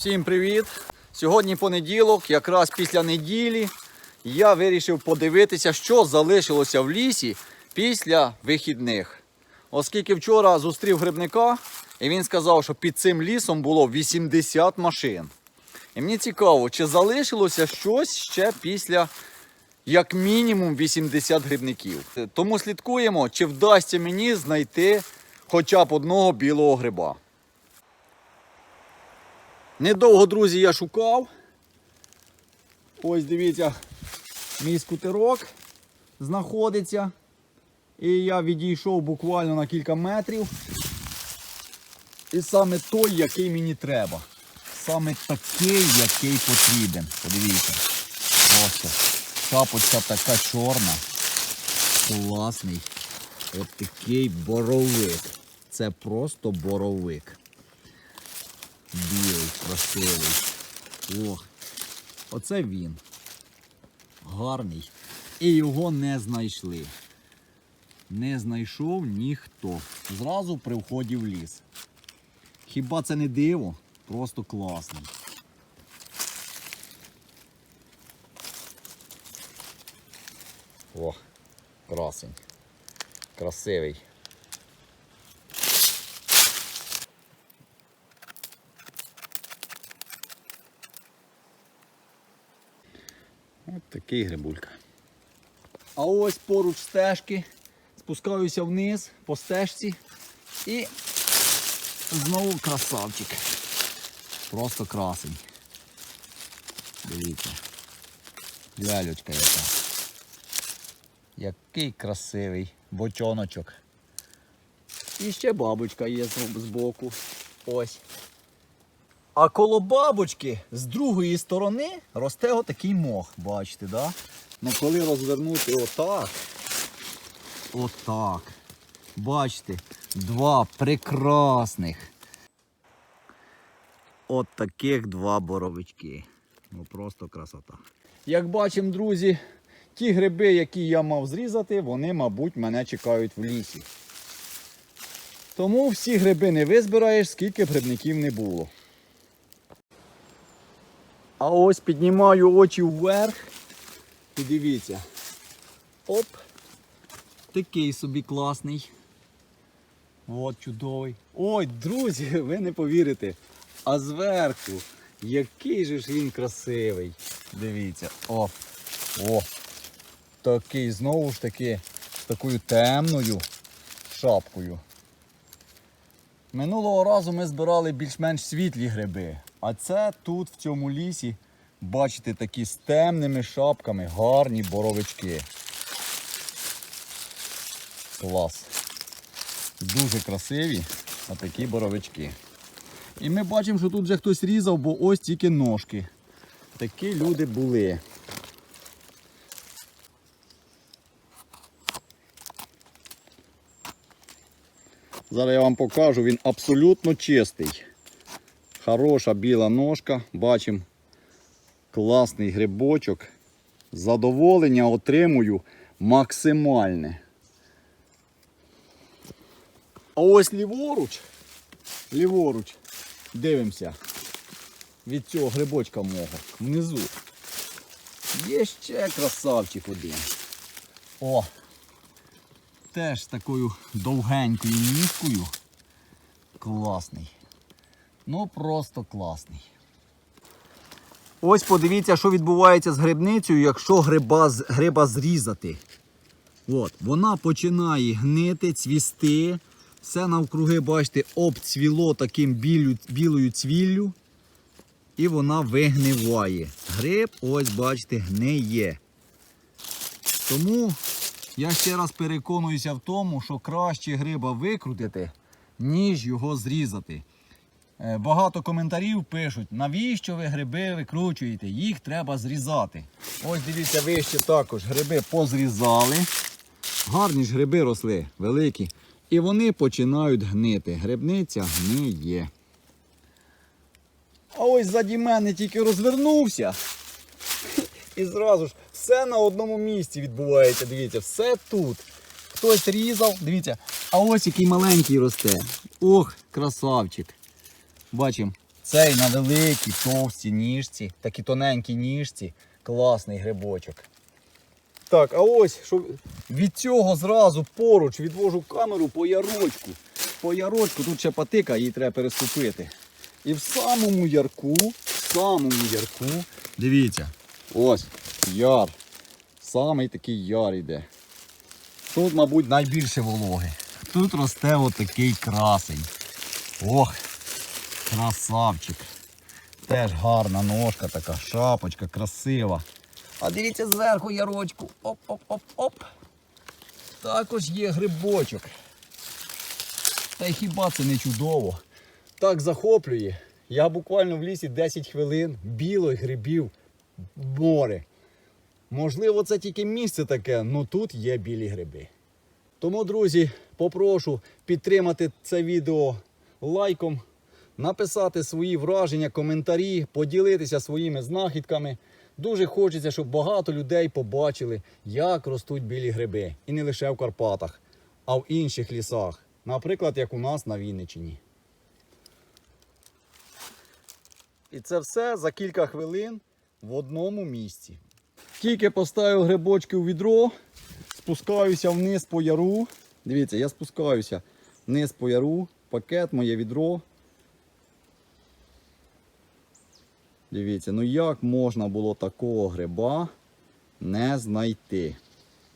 Всім привіт! Сьогодні понеділок, якраз після неділі, я вирішив подивитися, що залишилося в лісі після вихідних. Оскільки вчора зустрів грибника, і він сказав, що під цим лісом було 80 машин. І мені цікаво, чи залишилося щось ще після як мінімум 80 грибників. Тому слідкуємо, чи вдасться мені знайти хоча б одного білого гриба. Недовго, друзі, я шукав. Ось дивіться, мій скутерок знаходиться. І я відійшов буквально на кілька метрів. І саме той, який мені треба. Саме такий, який потрібен. Подивіться. Ось. Шапочка така чорна. Класний. От такий боровик. Це просто боровик. Білий, красивий. Ох. Оце він. Гарний. І його не знайшли. Не знайшов ніхто. Зразу при вході в ліс. Хіба це не диво? Просто класний. О, красень. Красивий. От такий грибулька. А ось поруч стежки. Спускаюся вниз по стежці і знову красавчик. Просто красень. Дивіться. Лялечка яка. Який красивий бочоночок. І ще бабочка є з- збоку. Ось. А коло бабочки з другої сторони росте отакий мох. Бачите, да? Ну коли розвернути отак. Отак. Бачите, два прекрасних. От таких два боровички. Ну просто красота. Як бачимо, друзі, ті гриби, які я мав зрізати, вони, мабуть, мене чекають в лісі. Тому всі гриби не визбираєш, скільки б грибників не було. А ось піднімаю очі вверх. І дивіться. Оп. Такий собі класний. От чудовий. Ой, друзі, ви не повірите. А зверху, який же ж він красивий. Дивіться. О. О. Такий знову ж таки з такою темною шапкою. Минулого разу ми збирали більш-менш світлі гриби. А це тут, в цьому лісі, бачите, такі з темними шапками, гарні боровички. Клас. Дуже красиві отакі боровички. І ми бачимо, що тут вже хтось різав, бо ось тільки ножки. Такі люди були. Зараз я вам покажу, він абсолютно чистий. Хороша біла ножка, бачимо класний грибочок. Задоволення отримую максимальне. А ось ліворуч, ліворуч, дивимося від цього грибочка мого внизу. Є ще красавчик один. О! Теж такою довгенькою ніжкою. Класний. Ну просто класний. Ось подивіться, що відбувається з грибницею, якщо гриба, гриба зрізати. От, вона починає гнити, цвісти. Все навкруги, бачите, обцвіло таким білю, білою цвіллю. І вона вигниває. Гриб, ось, бачите, гниє. Тому я ще раз переконуюся в тому, що краще гриба викрутити, ніж його зрізати. Е, Багато коментарів пишуть, навіщо ви гриби викручуєте, їх треба зрізати. Ось дивіться, вище також гриби позрізали. Гарні ж гриби росли, великі. І вони починають гнити. Грибниця гниє. А ось заді мене тільки розвернувся. І зразу ж все на одному місці відбувається. Дивіться, все тут. Хтось різав, дивіться, а ось який маленький росте. Ох, красавчик. Бачимо, Цей на великій, товстій ніжці, такі тоненькі ніжці. Класний грибочок. Так, а ось що від цього зразу поруч відвожу камеру по ярочку. По ярочку, тут ще патика, її треба переступити. І в самому ярку, в самому ярку, дивіться, ось яр. Самий такий яр іде. Тут, мабуть, найбільше вологи. Тут росте отакий красень. Ох, красавчик. Теж гарна ножка така, шапочка, красива. А дивіться зверху ярочку. Оп-оп-оп-оп. Також є грибочок. Та й хіба це не чудово? Так захоплює. Я буквально в лісі 10 хвилин білих грибів море. Можливо, це тільки місце таке, але тут є білі гриби. Тому, друзі, попрошу підтримати це відео лайком, написати свої враження, коментарі, поділитися своїми знахідками. Дуже хочеться, щоб багато людей побачили, як ростуть білі гриби. І не лише в Карпатах, а в інших лісах. Наприклад, як у нас на Вінниччині. І це все за кілька хвилин в одному місці. Тільки поставив грибочки у відро, спускаюся вниз по яру. Дивіться, я спускаюся вниз по яру, пакет, моє відро. Дивіться, ну як можна було такого гриба не знайти?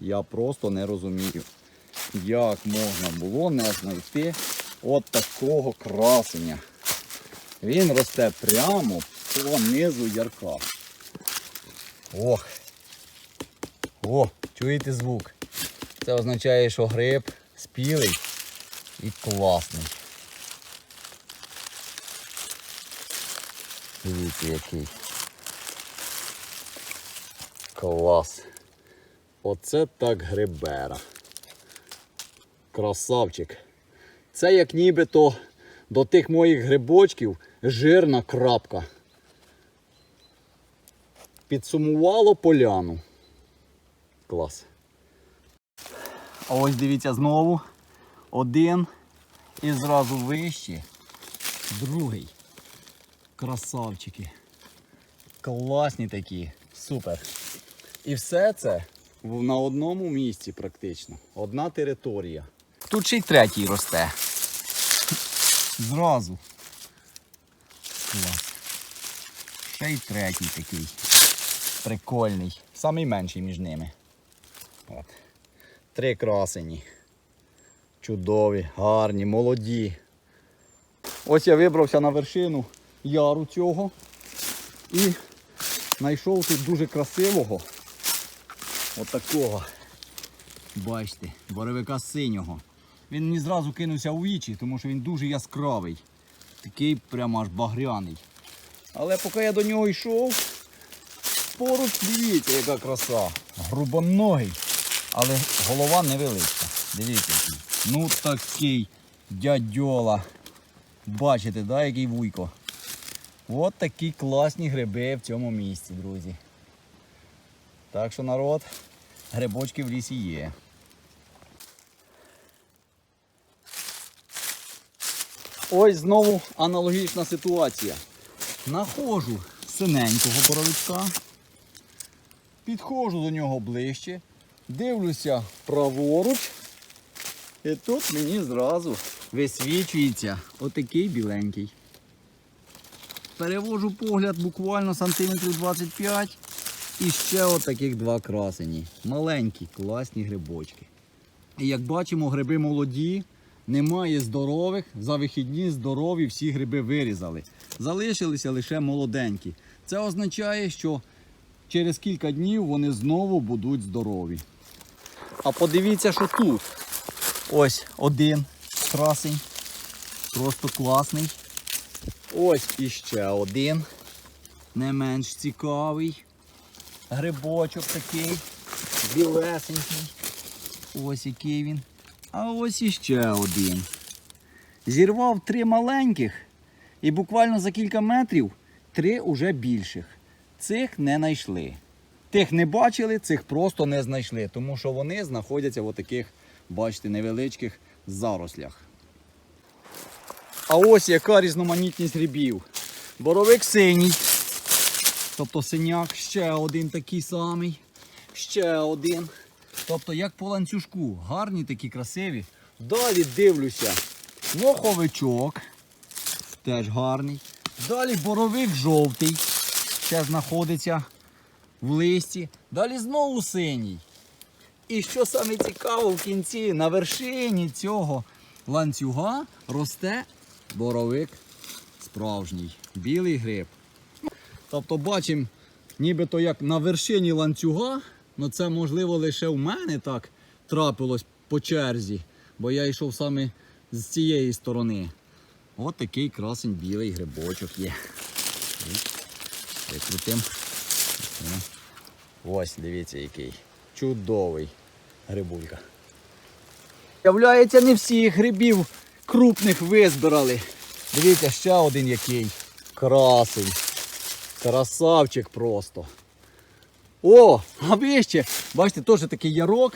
Я просто не розумію. Як можна було не знайти от такого красення? Він росте прямо по низу ярка. Ох. О, чуєте звук? Це означає, що гриб спілий і класний. Дивіться який. Клас. Оце так грибера. Красавчик. Це як нібито до тих моїх грибочків жирна крапка. Підсумувало поляну. Клас. А ось дивіться знову. Один і зразу вище. Другий. Красавчики. Класні такі. Супер. І все це на одному місці практично. Одна територія. Тут ще й третій росте. Зразу. Клас. Ще й третій такий. Прикольний. Самий менший між ними. От. Три красені. Чудові, гарні, молоді. Ось я вибрався на вершину яру цього і знайшов тут дуже красивого. Отакого. Бачите, боровика синього. Він мені зразу кинувся у вічі, тому що він дуже яскравий. Такий прямо аж багряний. Але поки я до нього йшов, поруч дивіться, яка краса. Грубоногий, але голова невеличка. Дивіться. Ну такий дядьола. Бачите, да, який вуйко. От такі класні гриби в цьому місці, друзі. Так що народ, грибочки в лісі є. Ось знову аналогічна ситуація. Находжу синенького боровичка, підходжу до нього ближче, дивлюся праворуч, і тут мені зразу висвічується отакий біленький. Перевожу погляд буквально сантиметрів 25 і ще отаких два красені. Маленькі, класні грибочки. І як бачимо, гриби молоді, немає здорових. За вихідні здорові всі гриби вирізали. Залишилися лише молоденькі. Це означає, що через кілька днів вони знову будуть здорові. А подивіться, що тут. Ось один красень. Просто класний. Ось іще один. Не менш цікавий. Грибочок такий. Білесенький. Ось який він. А ось іще один. Зірвав три маленьких і буквально за кілька метрів три уже більших. Цих не знайшли. Тих не бачили, цих просто не знайшли, тому що вони знаходяться в таких, бачите, невеличких зарослях. А ось яка різноманітність грибів. Боровик синій. Тобто синяк ще один такий самий. Ще один. Тобто як по ланцюжку. Гарні такі красиві. Далі дивлюся. Моховичок. Теж гарний. Далі боровик жовтий. Ще знаходиться в листі. Далі знову синій. І що саме цікаво в кінці, на вершині цього ланцюга росте боровик справжній, білий гриб. Тобто бачимо, нібито як на вершині ланцюга, але це можливо лише в мене так трапилось по черзі, бо я йшов саме з цієї сторони. От такий красень білий грибочок є. Викрутим. Ось, дивіться, який. Чудовий грибулька. Являється, не всіх грибів крупних визбирали. Дивіться, ще один який. Красень. Красавчик просто. О, а вище, бачите, теж такий ярок.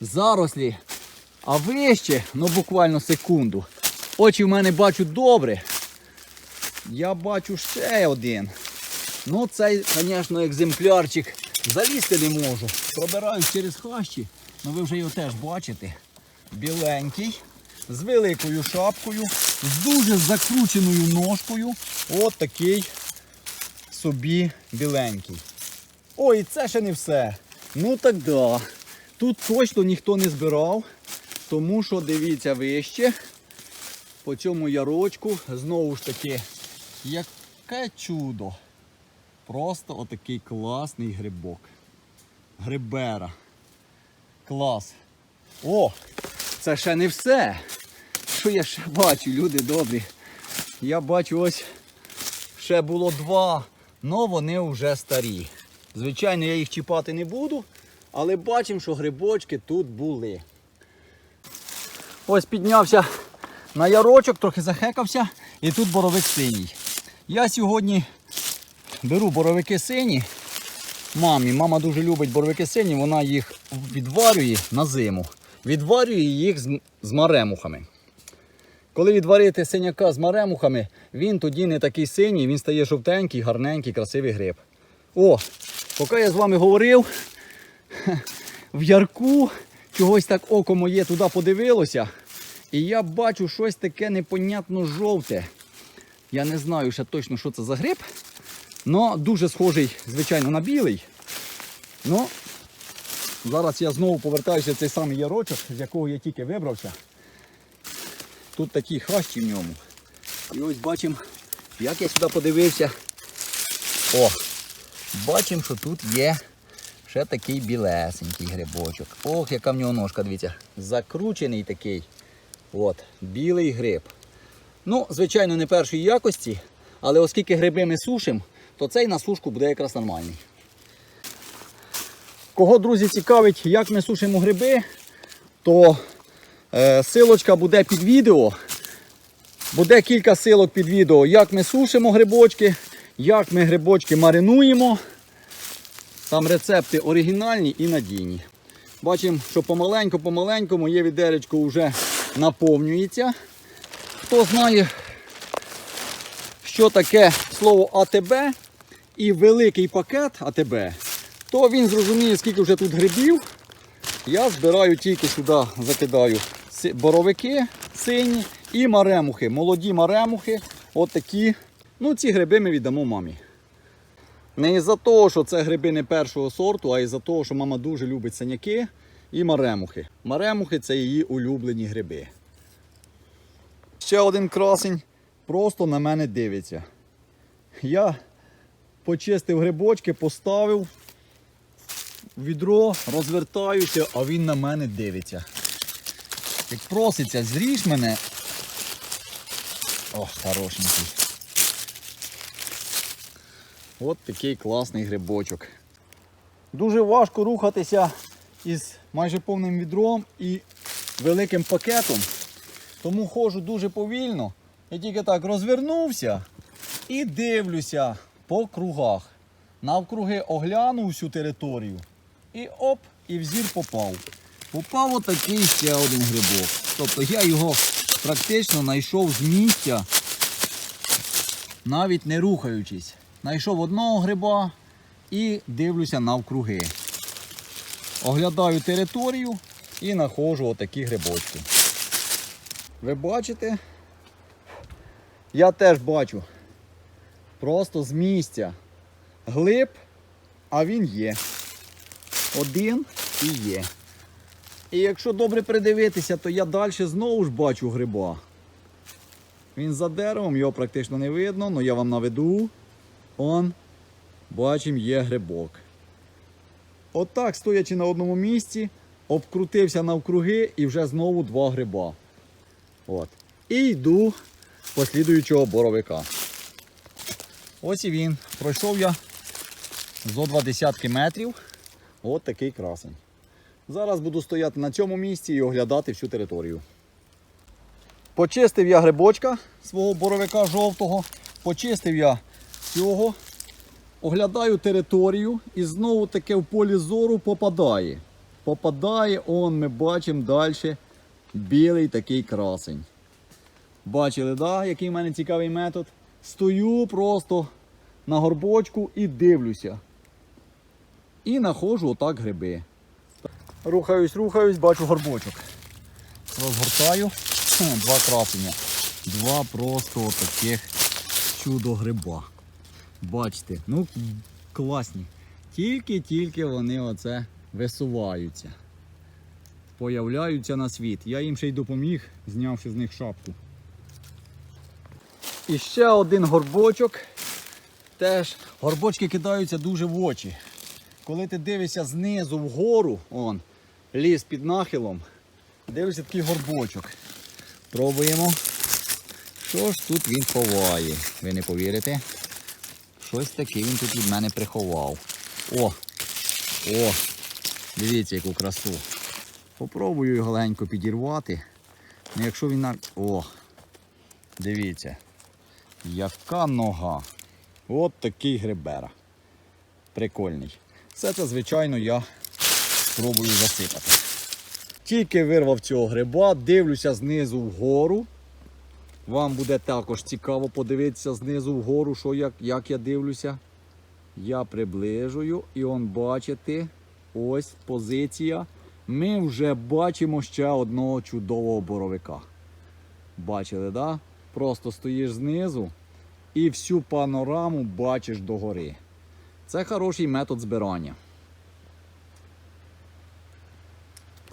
Зарослі. А вище, ну буквально секунду. Очі в мене бачу добре. Я бачу ще один. Ну, цей, звісно, екземплярчик залізти не можу. Пробираюсь через хащі, ну ви вже його теж бачите. Біленький, з великою шапкою, з дуже закрученою ножкою. От такий собі біленький. Ой, це ще не все. Ну так да. Тут точно ніхто не збирав, тому що дивіться вище. По цьому ярочку знову ж таки, яке чудо. Просто отакий класний грибок. Грибера. Клас. О! Це ще не все. Що я ще бачу, люди добрі. Я бачу ось ще було два, але вони вже старі. Звичайно, я їх чіпати не буду, але бачимо, що грибочки тут були. Ось піднявся на ярочок, трохи захекався, і тут боровик синій. Я сьогодні беру боровики сині. Мамі, мама дуже любить боровики сині, вона їх відварює на зиму. Відварює їх з, з маремухами. Коли відварити синяка з маремухами, він тоді не такий синій, він стає жовтенький, гарненький, красивий гриб. О, поки я з вами говорив, в ярку чогось так око моє туди подивилося. І я бачу щось таке непонятно жовте. Я не знаю ще точно, що це за гриб. Но дуже схожий, звичайно, на білий. Ну, зараз я знову повертаюся в цей самий ярочок, з якого я тільки вибрався. Тут такі хащі в ньому. І ось бачимо, як я сюди подивився. О, бачимо, що тут є ще такий білесенький грибочок. Ох, яка в нього ножка, дивіться. Закручений такий. От, білий гриб. Ну, звичайно, не першої якості, але оскільки гриби ми сушимо, то цей на сушку буде якраз нормальний. Кого, друзі, цікавить, як ми сушимо гриби, то силочка буде під відео. Буде кілька силок під відео, як ми сушимо грибочки, як ми грибочки маринуємо. Там рецепти оригінальні і надійні. Бачимо, що помаленьку-помаленьку моє відеречко вже наповнюється. Хто знає, що таке слово АТБ і великий пакет АТБ, то він зрозуміє, скільки вже тут грибів. Я збираю тільки сюди, закидаю боровики сині і маремухи. Молоді маремухи. От такі. Ну, ці гриби ми віддамо мамі. Не із-за того, що це гриби не першого сорту, а із-за того, що мама дуже любить синяки і маремухи. Маремухи це її улюблені гриби. Ще один красень просто на мене дивиться. Я почистив грибочки, поставив відро, розвертаюся, а він на мене дивиться. Як проситься, зріж мене. Ох, хорошенький. От такий класний грибочок. Дуже важко рухатися із майже повним відром і великим пакетом. Тому ходжу дуже повільно. Я тільки так розвернувся і дивлюся по кругах. Навкруги оглянув всю територію. І оп, і в зір попав. Попав отакий ще один грибок. Тобто я його практично знайшов з місця. навіть не рухаючись. Знайшов одного гриба і дивлюся навкруги. Оглядаю територію і знаходжу отакі грибочки. Ви бачите? Я теж бачу. Просто з місця. Глиб, а він є. Один і є. І якщо добре придивитися, то я далі знову ж бачу гриба. Він за деревом, його практично не видно, але я вам наведу. Он, бачимо, є грибок. Отак, стоячи на одному місці, обкрутився навкруги і вже знову два гриба. От. І йду по слідуючого боровика. Ось і він. Пройшов я зо два десятки метрів. От такий красень. Зараз буду стояти на цьому місці і оглядати всю територію. Почистив я грибочка свого боровика жовтого, почистив я цього, оглядаю територію і знову таке в полі зору попадає. Попадає, он ми бачимо далі білий такий красень. Бачили, да, який в мене цікавий метод? Стою просто на горбочку і дивлюся. І знаходжу отак гриби. Рухаюсь, рухаюсь, бачу горбочок. Розгортаю. Два красення. Два просто таких чудо гриба. Бачите, ну класні. Тільки-тільки вони оце висуваються. Появляються на світ. Я їм ще й допоміг, знявши з них шапку. І ще один горбочок. Теж горбочки кидаються дуже в очі. Коли ти дивишся знизу вгору, он, ліс під нахилом, дивишся такий горбочок. Пробуємо. Що ж тут він ховає? Ви не повірите? Щось таке він тут від мене приховав. О! О! Дивіться, яку красу. Попробую його легенько підірвати. Ну, якщо він навіть... О! Дивіться. Яка нога. От такий грибера. Прикольний. Все це, звичайно, я спробую засипати. Тільки вирвав цього гриба, дивлюся знизу вгору. Вам буде також цікаво подивитися знизу вгору, що як, як я дивлюся. Я приближую і он бачите, ось позиція. Ми вже бачимо ще одного чудового боровика. Бачили, да? Просто стоїш знизу і всю панораму бачиш догори. Це хороший метод збирання.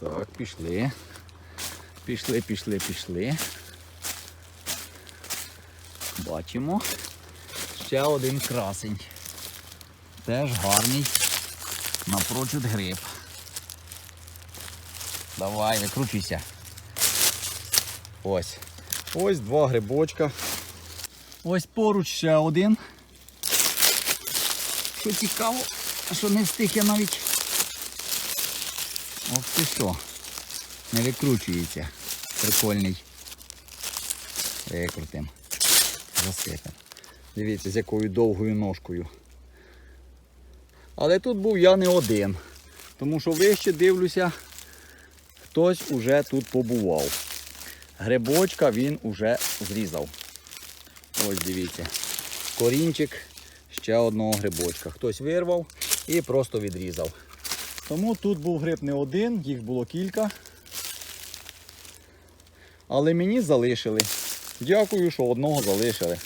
Так, пішли. Пішли, пішли, пішли. Бачимо. Ще один красень. Теж гарний. Напрочуд гриб. Давай, викручуйся. Ось. Ось два грибочка. Ось поруч ще один. Що цікаво, що не встиг я навіть. Ох ти що. Не викручується. Прикольний. Викрутим. Засипем. Дивіться, з якою довгою ножкою. Але тут був я не один. Тому що вище дивлюся, хтось уже тут побував. Грибочка він уже зрізав. Ось дивіться. Корінчик ще одного грибочка. Хтось вирвав і просто відрізав. Тому тут був гриб не один, їх було кілька. Але мені залишили. Дякую, що одного залишили.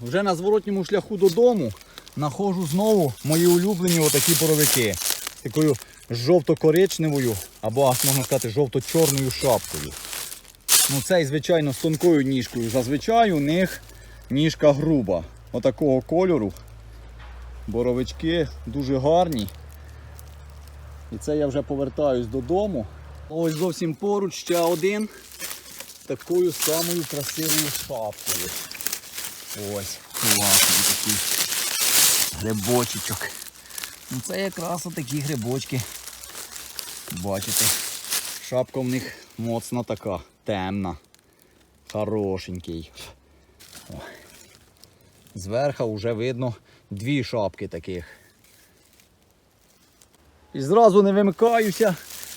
Вже на зворотньому шляху додому знаходжу знову мої улюблені отакі боровики. Такою жовто-коричневою або можна сказати жовто-чорною шапкою. Ну цей, звичайно, з тонкою ніжкою. Зазвичай у них ніжка груба. Отакого кольору. Боровички дуже гарні. І це я вже повертаюсь додому. Ось зовсім поруч ще один такою самою красивою шапкою. Ось, класний такий грибочечок. Ну це якраз отакі грибочки. Бачите, шапка в них моцна така, темна, хорошенький. О. Зверху вже видно дві шапки таких. І зразу не вимикаюся,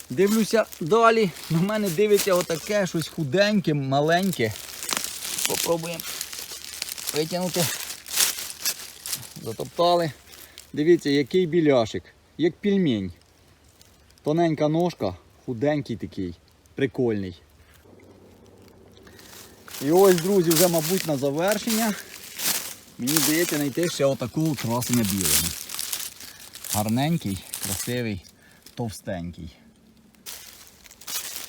дивлюся далі. На мене дивиться отаке щось худеньке, маленьке. Попробуємо витягнути. Затоптали. Дивіться, який біляшик, як пельмень. Тоненька ножка, худенький такий, прикольний. І ось, друзі, вже, мабуть, на завершення. Мені здається знайти ще отаку красення білого. Гарненький, красивий, товстенький.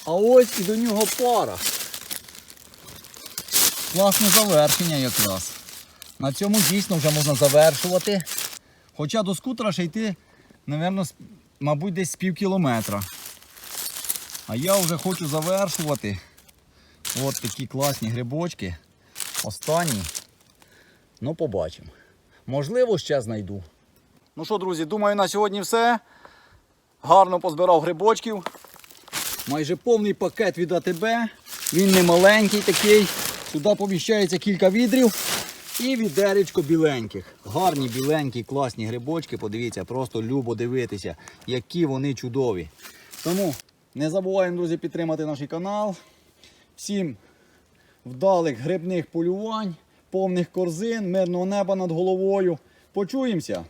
А ось і до нього пара. Класне завершення якраз. На цьому дійсно вже можна завершувати. Хоча до скутера ще йти, напевно, мабуть, десь з пів кілометра. А я вже хочу завершувати. От такі класні грибочки. Останні. Ну, побачимо. Можливо, ще знайду. Ну що, друзі, думаю, на сьогодні все. Гарно позбирав грибочків. Майже повний пакет від АТБ. Він не маленький такий. Сюди поміщається кілька відрів. І відеречко біленьких. Гарні біленькі, класні грибочки. Подивіться, просто любо дивитися, які вони чудові. Тому не забуваємо, друзі, підтримати наш канал. Всім вдалих грибних полювань, повних корзин, мирного неба над головою. Почуємося!